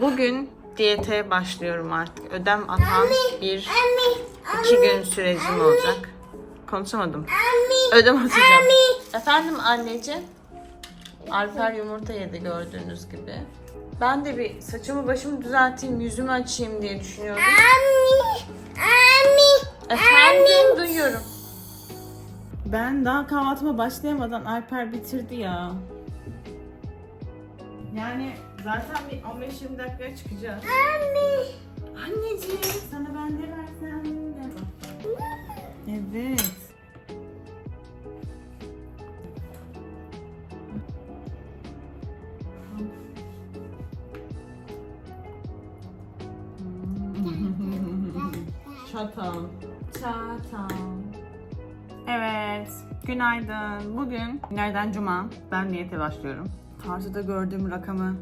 Bugün diyete başlıyorum artık. Ödem atan bir iki gün sürecim olacak. Konuşamadım. Ödem atacağım. Efendim anneciğim. Alper yumurta yedi gördüğünüz gibi. Ben de bir saçımı başımı düzelteyim, yüzümü açayım diye düşünüyorum. Efendim duyuyorum. Ben daha kahvaltıma başlayamadan Alper bitirdi ya. Yani zaten bir 15-20 dakikaya çıkacağız. Anne. Anneciğim sana ben de versem. Evet. Çatal. Çatal. Evet. Günaydın. Bugün nereden cuma? Ben niyete başlıyorum. Tartıda gördüğüm rakamı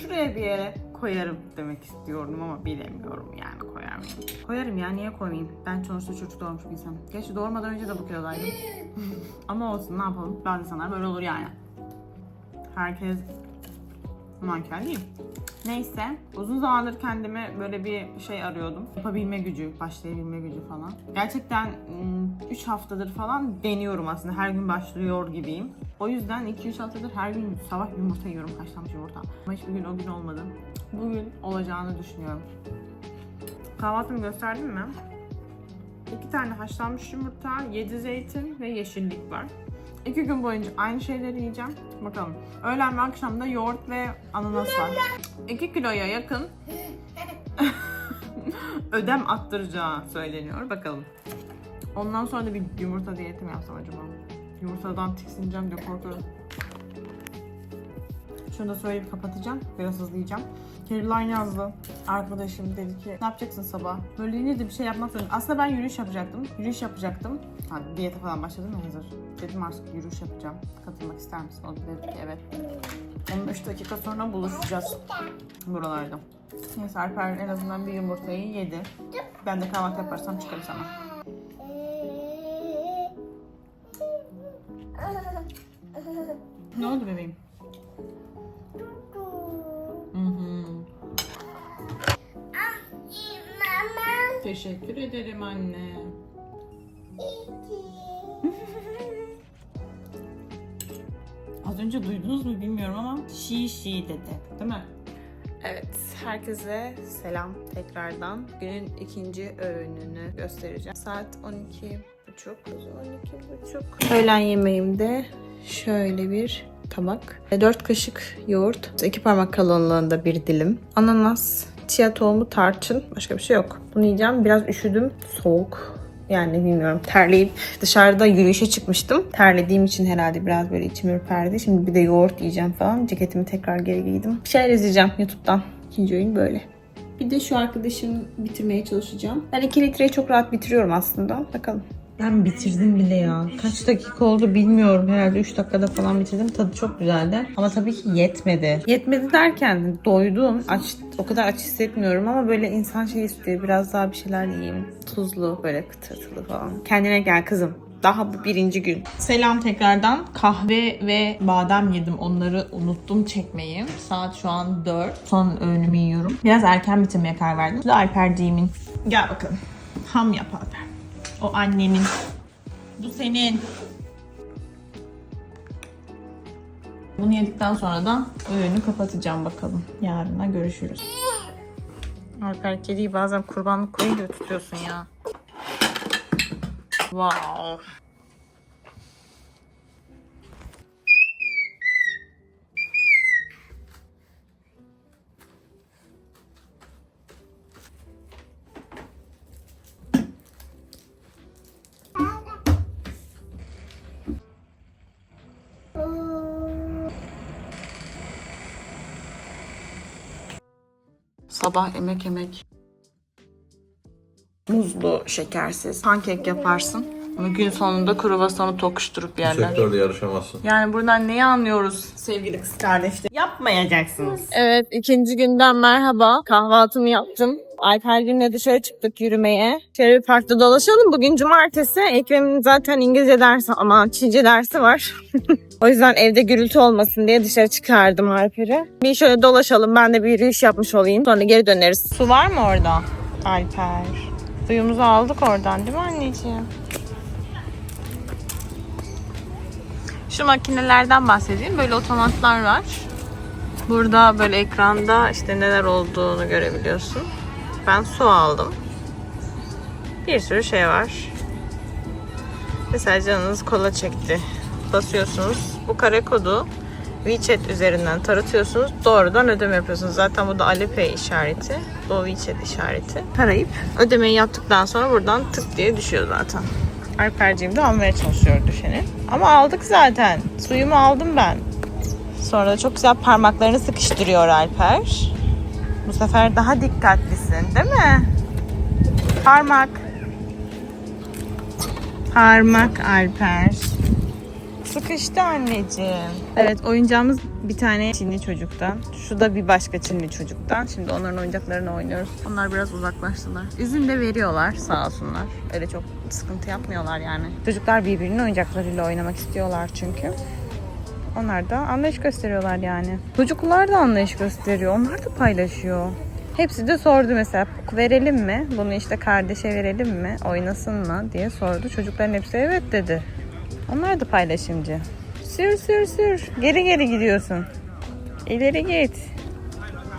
şuraya bir yere koyarım demek istiyorum ama bilemiyorum yani koyar mıyım? Koyarım ya niye koymayayım? Ben sonuçta çocuk doğurmuş bir insanım. Gerçi doğurmadan önce de bu kilodaydım. ama olsun ne yapalım? Bazı insanlar böyle olur yani. Herkes manken değil. Neyse uzun zamandır kendime böyle bir şey arıyordum. Yapabilme gücü, başlayabilme gücü falan. Gerçekten 3 haftadır falan deniyorum aslında. Her gün başlıyor gibiyim. O yüzden 2-3 haftadır her gün sabah yumurta yiyorum. Haşlanmış yumurta. Ama hiçbir gün o gün olmadı. Bugün olacağını düşünüyorum. Kahvaltımı gösterdim mi? İki tane haşlanmış yumurta, 7 zeytin ve yeşillik var. İki gün boyunca aynı şeyleri yiyeceğim. Bakalım. Öğlen ve akşamda yoğurt ve ananas var. 2 kiloya yakın ödem attıracağı söyleniyor. Bakalım. Ondan sonra da bir yumurta diyeti mi yapsam acaba? Yumurtadan tiksineceğim diye korkuyorum. Şunu da söyleyip kapatacağım. Biraz hızlı yiyeceğim. Caroline yazdı. Arkadaşım dedi ki ne yapacaksın sabah? Böyle yine de bir şey yapmak zorundayım. Aslında ben yürüyüş yapacaktım. Yürüyüş yapacaktım. Ha, diyete falan başladım ya hazır. Dedim artık yürüyüş yapacağım. Katılmak ister misin? O dedi ki evet. 15 dakika sonra buluşacağız buralarda. Neyse Alper en azından bir yumurtayı yedi. Ben de kahvaltı yaparsam çıkarım sana. Ne oldu bebeğim? Teşekkür ederim anne. Az önce duydunuz mu bilmiyorum ama şi şi dedi. Değil mi? Evet, herkese selam tekrardan. Günün ikinci öğününü göstereceğim. Saat 12 buçuk. 12 buçuk. Öğlen yemeğimde şöyle bir tabak. 4 kaşık yoğurt. 2 parmak kalınlığında bir dilim. Ananas, chia tohumu, tarçın. Başka bir şey yok. Bunu yiyeceğim. Biraz üşüdüm. Soğuk. Yani bilmiyorum terleyip dışarıda yürüyüşe çıkmıştım. Terlediğim için herhalde biraz böyle içim ürperdi. Şimdi bir de yoğurt yiyeceğim falan. Ceketimi tekrar geri giydim. Bir şeyler izleyeceğim YouTube'dan. İkinci oyun böyle. Bir de şu arkadaşım bitirmeye çalışacağım. Ben 2 litreyi çok rahat bitiriyorum aslında. Bakalım. Ben bitirdim bile ya. Kaç dakika oldu bilmiyorum. Herhalde 3 dakikada falan bitirdim. Tadı çok güzeldi. Ama tabii ki yetmedi. Yetmedi derken doydum. Aç, o kadar aç hissetmiyorum ama böyle insan şey istiyor. Biraz daha bir şeyler yiyeyim. Tuzlu, böyle kıtırtılı falan. Kendine gel kızım. Daha bu birinci gün. Selam tekrardan. Kahve ve badem yedim. Onları unuttum çekmeyi. Saat şu an 4. Son öğünümü yiyorum. Biraz erken bitirmeye karar verdim. Bu da Alperciğimin. Gel bakalım. Ham yap Alper. O annemin. Bu senin. Bunu yedikten sonra da öğünü kapatacağım bakalım. Yarına görüşürüz. Alper kediyi bazen kurbanlık koyun gibi tutuyorsun ya. Wow. Sabah emek emek. Muzlu, şekersiz. Pankek yaparsın. Ama gün sonunda kruvasanı tokuşturup yerler. Sektörde yarışamazsın. Yani buradan neyi anlıyoruz sevgili kız kardeşler? Yapmayacaksınız. Evet ikinci günden merhaba. Kahvaltımı yaptım. Alper'cimle dışarı çıktık yürümeye. Şöyle bir parkta dolaşalım. Bugün cumartesi. Ekrem'in zaten İngilizce dersi ama Çince dersi var. o yüzden evde gürültü olmasın diye dışarı çıkardım Alper'i. Bir şöyle dolaşalım. Ben de bir yürüyüş yapmış olayım. Sonra geri döneriz. Su var mı orada? Alper. Suyumuzu aldık oradan değil mi anneciğim? Şu makinelerden bahsedeyim. Böyle otomatlar var. Burada böyle ekranda işte neler olduğunu görebiliyorsun. Ben su aldım. Bir sürü şey var. Mesela canınız kola çekti. Basıyorsunuz. Bu kare kodu WeChat üzerinden taratıyorsunuz. Doğrudan ödeme yapıyorsunuz. Zaten bu da Alipay işareti. Bu WeChat işareti. Tarayıp ödemeyi yaptıktan sonra buradan tık diye düşüyor zaten. Alperciğim de almaya çalışıyor düşeni. Ama aldık zaten. Suyumu aldım ben. Sonra da çok güzel parmaklarını sıkıştırıyor Alper. Bu sefer daha dikkatlisin değil mi? Parmak. Parmak Alper. Sıkıştı anneciğim. Evet oyuncağımız bir tane Çinli çocuktan. Şu da bir başka Çinli çocuktan. Şimdi onların oyuncaklarını oynuyoruz. Onlar biraz uzaklaştılar. İzin de veriyorlar sağ olsunlar. Öyle çok sıkıntı yapmıyorlar yani. Çocuklar birbirinin oyuncaklarıyla oynamak istiyorlar çünkü. Onlar da anlayış gösteriyorlar yani. Çocuklar da anlayış gösteriyor. Onlar da paylaşıyor. Hepsi de sordu mesela verelim mi? Bunu işte kardeşe verelim mi? Oynasın mı? diye sordu. Çocukların hepsi evet dedi. Onlar da paylaşımcı. Sür sür sür. Geri geri gidiyorsun. İleri git.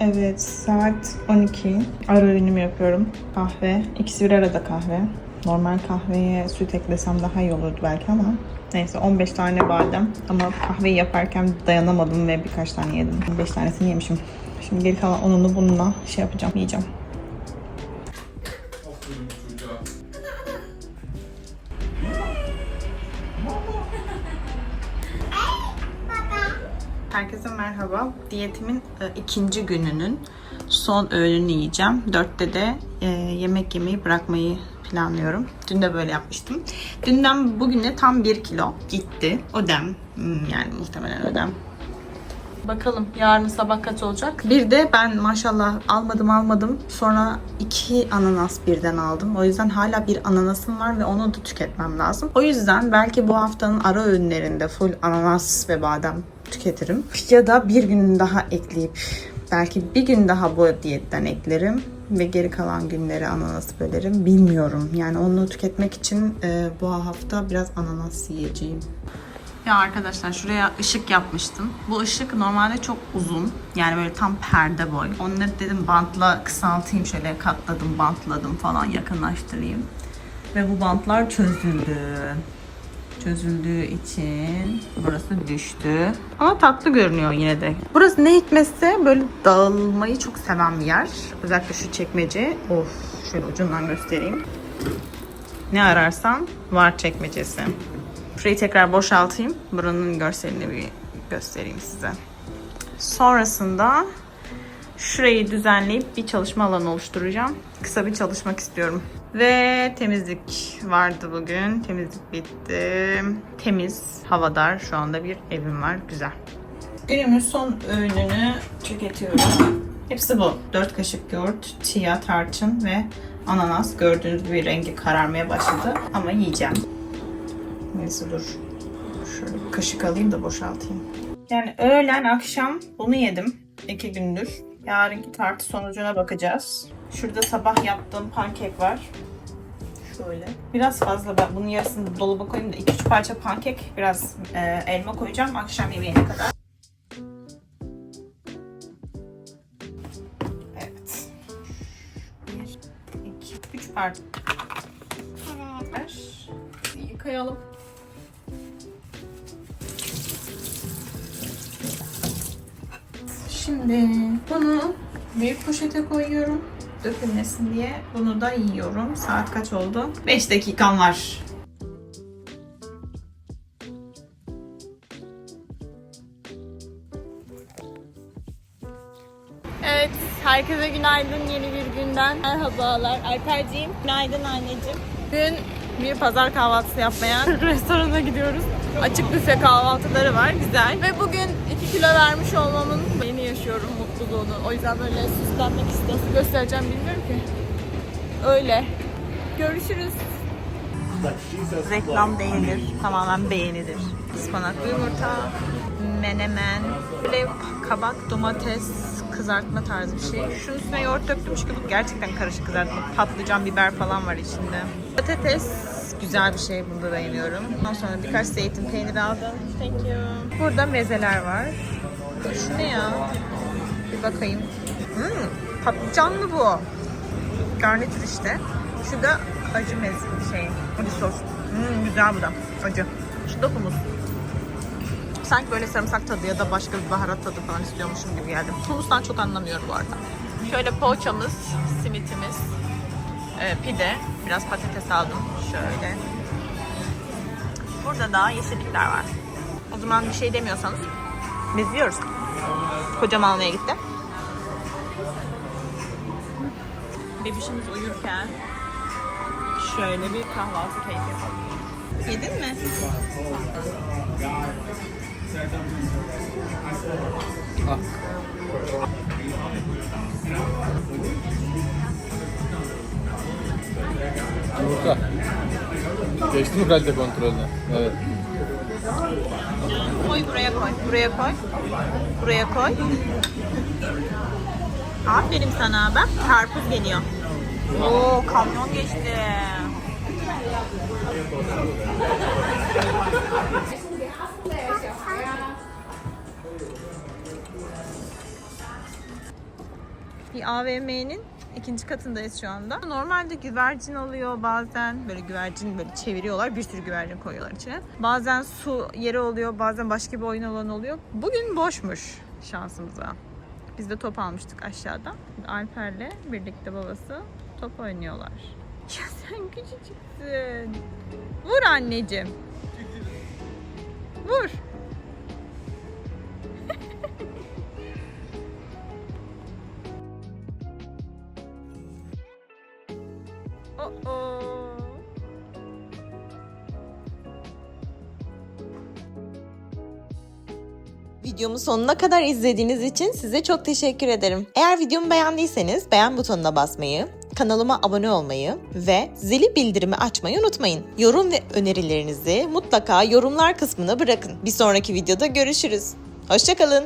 Evet saat 12. Ara öğünümü yapıyorum. Kahve. İkisi bir arada kahve. Normal kahveye süt eklesem daha iyi olurdu belki ama Neyse 15 tane badem ama kahveyi yaparken dayanamadım ve birkaç tane yedim. 15 tanesini yemişim. Şimdi geri kalan onunu bununla şey yapacağım, yiyeceğim. Herkese merhaba. Diyetimin e, ikinci gününün son öğününü yiyeceğim. Dörtte de e, yemek yemeyi bırakmayı planlıyorum. Dün de böyle yapmıştım. Dünden bugüne tam 1 kilo gitti. Ödem. Hmm, Yani muhtemelen ödem. Bakalım yarın sabah kaç olacak? Bir de ben maşallah almadım almadım. Sonra iki ananas birden aldım. O yüzden hala bir ananasım var ve onu da tüketmem lazım. O yüzden belki bu haftanın ara öğünlerinde full ananas ve badem tüketirim. Ya da bir gün daha ekleyip belki bir gün daha bu diyetten eklerim ve geri kalan günleri ananas bölerim. Bilmiyorum. Yani onu tüketmek için e, bu hafta biraz ananas yiyeceğim. Ya arkadaşlar şuraya ışık yapmıştım. Bu ışık normalde çok uzun. Yani böyle tam perde boy. Onları dedim bantla kısaltayım şöyle katladım, bantladım falan yakınlaştırayım. Ve bu bantlar çözüldü. Çözüldüğü için burası düştü. Ama tatlı görünüyor yine de. Burası ne hikmetse böyle dağılmayı çok seven bir yer. Özellikle şu çekmece. Of şöyle ucundan göstereyim. Ne ararsan var çekmecesi. Şurayı tekrar boşaltayım. Buranın görselini bir göstereyim size. Sonrasında şurayı düzenleyip bir çalışma alanı oluşturacağım. Kısa bir çalışmak istiyorum. Ve temizlik vardı bugün. Temizlik bitti. Temiz, havadar şu anda bir evim var. Güzel. Günümün son öğününü tüketiyorum. Hepsi bu. 4 kaşık yoğurt, chia, tarçın ve ananas. Gördüğünüz gibi rengi kararmaya başladı. Ama yiyeceğim. Neyse dur. Şöyle bir kaşık alayım da boşaltayım. Yani öğlen akşam bunu yedim. iki gündür. Yarınki tartı sonucuna bakacağız. Şurada sabah yaptığım pankek var. Şöyle. Biraz fazla ben bunun yarısını dolaba koyayım da 2-3 parça pankek biraz e, elma koyacağım akşam yemeğine kadar. Evet. 1, 2, 3 parça. Yıkayalım. Şimdi bunu büyük poşete koyuyorum. Dökülmesin diye. Bunu da yiyorum. Saat kaç oldu? 5 dakikam var. Evet, herkese günaydın yeni bir günden. Merhabalar Alperciğim. Günaydın anneciğim. Bugün bir pazar kahvaltısı yapmaya restorana gidiyoruz. Açık büfe kahvaltıları var, güzel. Ve bugün 2 kilo vermiş olmamın yaşıyorum mutluluğunu. O yüzden böyle süslenmek istiyorum. Göstereceğim bilmiyorum ki. Öyle. Görüşürüz. Reklam değildir, tamamen beğenidir. Ispanaklı yumurta, menemen, böyle kabak, domates, kızartma tarzı bir şey. Şunun üstüne yoğurt döktüm çünkü bu gerçekten karışık kızartma. Patlıcan, biber falan var içinde. Patates güzel bir şey. Bunda beğeniyorum. Ondan sonra birkaç zeytin peyniri aldım. Thank you. Burada mezeler var. Şu ne ya? Bir bakayım. Hmm, patlıcan mı bu? Garnitür işte. Şu da acı meze şey. Acı sos. Hmm, güzel bu da. Acı. Şu da humus. Sanki böyle sarımsak tadı ya da başka bir baharat tadı falan istiyormuşum gibi geldi. Humustan çok anlamıyorum bu arada. Şöyle poğaçamız, simitimiz, e, pide, biraz patates aldım. Şöyle. Burada da yeşillikler var. O zaman bir şey demiyorsanız biz yiyoruz. Kocam almaya gitti. Bebişimiz uyurken şöyle bir kahvaltı keyfi yapalım. Yedin mi? Yumurta. Geçti mi kalite kontrolüne? Evet. Koy buraya koy. Buraya koy. Buraya koy. Aferin sana. Bak karpuz geliyor. Oo kamyon geçti. Bir AVM'nin ikinci katındayız şu anda. Normalde güvercin oluyor bazen böyle güvercin böyle çeviriyorlar bir sürü güvercin koyuyorlar içine. Bazen su yeri oluyor bazen başka bir oyun alanı oluyor. Bugün boşmuş şansımıza. Biz de top almıştık aşağıda. Alper'le birlikte babası top oynuyorlar. Ya sen küçücüksün. Vur anneciğim. Vur. Videomu sonuna kadar izlediğiniz için size çok teşekkür ederim. Eğer videomu beğendiyseniz beğen butonuna basmayı, kanalıma abone olmayı ve zili bildirimi açmayı unutmayın. Yorum ve önerilerinizi mutlaka yorumlar kısmına bırakın. Bir sonraki videoda görüşürüz. Hoşçakalın.